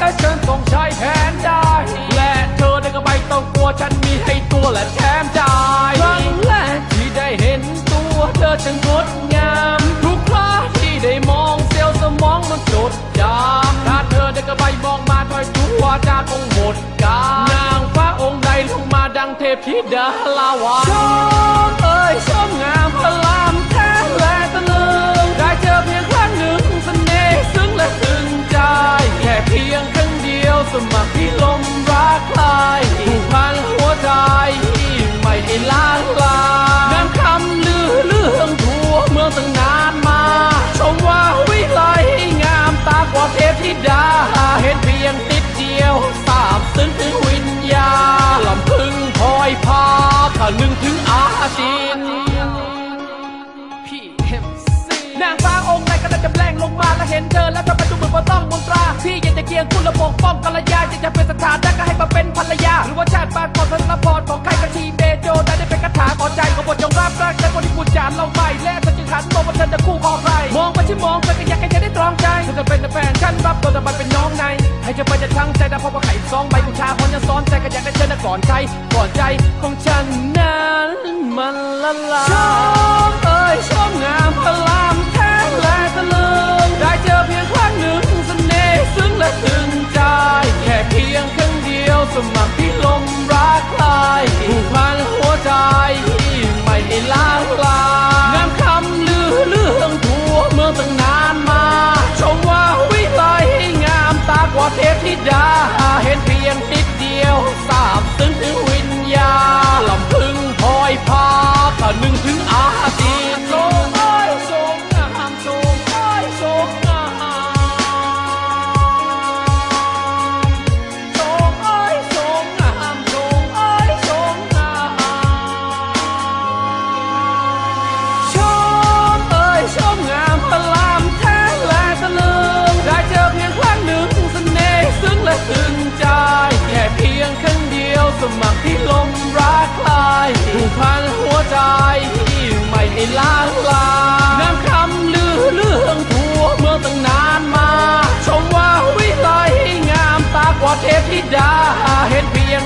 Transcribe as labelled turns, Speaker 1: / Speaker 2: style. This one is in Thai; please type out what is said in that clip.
Speaker 1: ตัวเธอมาไว้และฉันต้องใช้แผนได้ และเธอได้ก็ไม่ต้องกลัวฉันมีให้ตัวและแถมใจครั้งแรกที่ได้เห็นตัวเธอช่างงดงาม ทุกคราที่ได้มองเซลล์สมองมันจดจำถ้าเธอได้ก็ไปมองมาถอยตัวาจาคงหมดกานางฟ้าองค์ใดลงมาดังเทพธิดาลาวา งวิญญาลำพึงพลอยพาถ้านึงถึงอาจินพี่เอ็มซีนางฟ้าองค์ไหนก็ได้จำแรงลงมาแล้วเห็นเธอแล้วทำไมดูเหมือนว่าต้องมนตราพี่อยากจะเคียงคุณระบบป้องกัลยาอยากจะเป็นสถานะก็ให้มาเป็นภรรยา หรือว่าชาติบ้านของธนพรของใครก็ทีเบโจได้ได้เป็นคาถาขอใจของบทจงรับรักแต่คนที่พูดจานเราไม่และ ฉันมองว่าเธอจะคู่คองใคร มองไปที่มองเธอก็อยากให้เธอได้ตรองใจเธอจะเป็นแฟนฉันรับตัวแต่มันเป็นน้องในให้เธอไปจะทั้งใจแต่พอว่าไข่ซองใบกุชาคนจะซ้อนใจก็อยากได้เธอได้ก่อนใครก่อนใจของฉันนั้นมันละลาย ใจที่ไม่ให้ล้างลาน้ำคำลือเรื่องผัวเมื่อตั้งนานมา ชมว่าวิไลงามตากว่าเทพธิดาเห็นเพียง